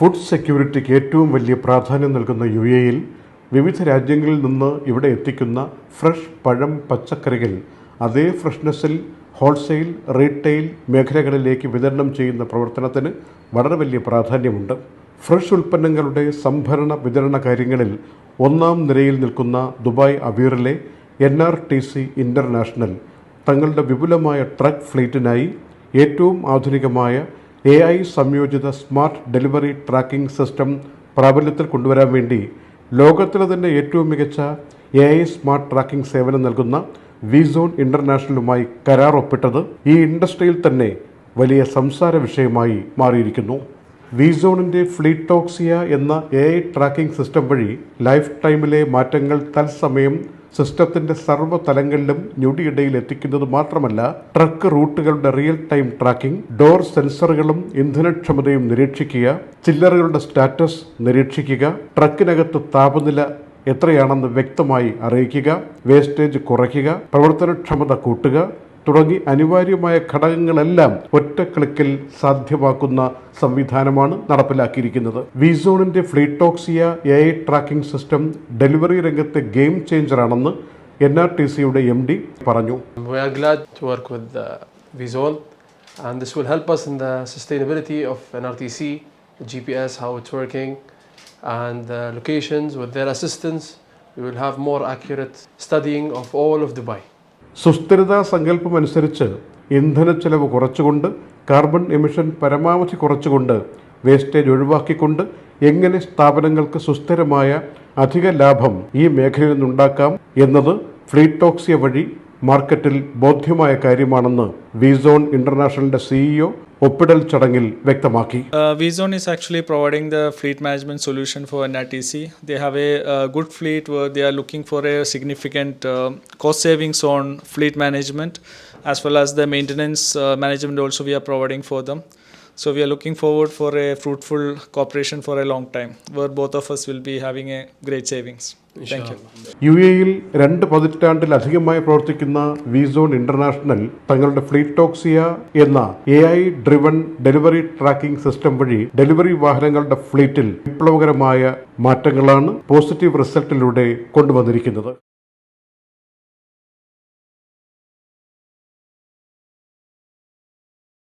Food സെക്യൂരിറ്റിക്ക് ഏറ്റവും വലിയ പ്രാധാന്യം നൽകുന്ന യു എയിൽ വിവിധ രാജ്യങ്ങളിൽ നിന്ന് ഇവിടെ എത്തിക്കുന്ന ഫ്രഷ് പഴം പച്ചക്കറികൾ അതേ ഫ്രഷ്നെസ്സിൽ ഹോൾസെയിൽ റീറ്റെയിൽ മേഖലകളിലേക്ക് വിതരണം ചെയ്യുന്ന പ്രവർത്തനത്തിന് വളരെ വലിയ പ്രാധാന്യമുണ്ട്. ഫ്രഷ് ഉൽപ്പന്നങ്ങളുടെ സംഭരണ വിതരണ കാര്യങ്ങളിൽ ഒന്നാം നിരയിൽ നിൽക്കുന്ന Dubai അബീറിലെ N R T C international തങ്ങളുടെ വിപുലമായ ട്രക്ക് ഫ്ലീറ്റിനായി ഏറ്റവും ആധുനികമായ എ ഐ സംയോജിത സ്മാർട്ട് ഡെലിവറി ട്രാക്കിംഗ് സിസ്റ്റം പ്രാബല്യത്തിൽ കൊണ്ടുവരാൻ വേണ്ടി ലോകത്തിലെ തന്നെ ഏറ്റവും മികച്ച എ ഐ സ്മാർട്ട് ട്രാക്കിംഗ് സേവനം നൽകുന്ന വിസോൺ ഇന്റർനാഷണലുമായി കരാർ ഒപ്പിട്ടത് ഈ ഇൻഡസ്ട്രിയിൽ തന്നെ വലിയ സംസാര വിഷയമായി മാറിയിരിക്കുന്നു. വിസോണിന്റെ ഫ്ലീറ്റോക്സിയ എന്ന എ ഐ ട്രാക്കിംഗ് സിസ്റ്റം വഴി ലൈഫ് ടൈമിലെ മാറ്റങ്ങൾ തത്സമയം സിസ്റ്റത്തിന്റെ സർവ തലങ്ങളിലും ഞൊടിയിടയിൽ എത്തിക്കുന്നത് മാത്രമല്ല ട്രക്ക് റൂട്ടുകളുടെ റിയൽ ടൈം ട്രാക്കിംഗ് ഡോർ സെൻസറുകളും ഇന്ധനക്ഷമതയും നിരീക്ഷിക്കുക ചില്ലറുകളുടെ സ്റ്റാറ്റസ് നിരീക്ഷിക്കുക ട്രക്കിനകത്ത് താപനില എത്രയാണെന്ന് വ്യക്തമായി അറിയിക്കുക വേസ്റ്റേജ് കുറയ്ക്കുക പ്രവർത്തനക്ഷമത കൂട്ടുക തുടങ്ങി അനിവാര്യമായ ഘടകങ്ങളെല്ലാം ഒറ്റ ക്ലിക്കിൽ സാധ്യമാക്കുന്ന സംവിധാനമാണ് നടപ്പിലാക്കിയിരിക്കുന്നത് വിസോണിന്റെ Fleetoxia A I tracking system delivery രംഗത്തെ ഗെയിം ചേഞ്ചറാണെന്ന് എൻ ആർ ടി സിയുടെ എം ഡി പറഞ്ഞു uh, and this will help us in the sustainability of NRTC, GPS, how it's working, and the locations with their assistance. We will have more accurate studying of all of Dubai. സുസ്ഥിരതാ സങ്കല്പം അനുസരിച്ച് ഇന്ധന ചെലവ് കുറച്ചുകൊണ്ട് carbon emission പരമാവധി കുറച്ചുകൊണ്ട് wastage ഒഴിവാക്കിക്കൊണ്ട് എങ്ങനെ സ്ഥാപനങ്ങൾക്ക് സുസ്ഥിരമായ അധിക ലാഭം ഈ മേഖലയിൽ നിന്നുണ്ടാക്കാം എന്നത് ഫ്ലീറ്റോക്സിയ വഴി മാർക്കറ്റിൽ ബോധ്യമായ കാര്യമാണെന്ന് വിസോൺ ഇന്റർനാഷണലിന്റെ സിഇഒ ഒപ്പിടൽ ചടങ്ങിൽ വ്യക്തമാക്കി. Vizon is actually providing the fleet management solution for N R T C the have a good fleet they are looking for a significant cost savings on fleet management as well as the maintenance management also we are providing for them So we are looking forward for a fruitful cooperation for a long time where both of us will be having a great savings. Thank you. U എയിൽ രണ്ട് പതിറ്റാണ്ടിലധികമായി പ്രവർത്തിക്കുന്ന വിസോൺ international തങ്ങളുടെ Fleetoxia എന്ന A I driven delivery tracking system വഴി delivery വാഹനങ്ങളുടെ ഫ്ലീറ്റിൽ വിപ്ലവകരമായ മാറ്റങ്ങളാണ് പോസിറ്റീവ് റിസൾട്ടിലൂടെ കൊണ്ടുവന്നിരിക്കുന്നത്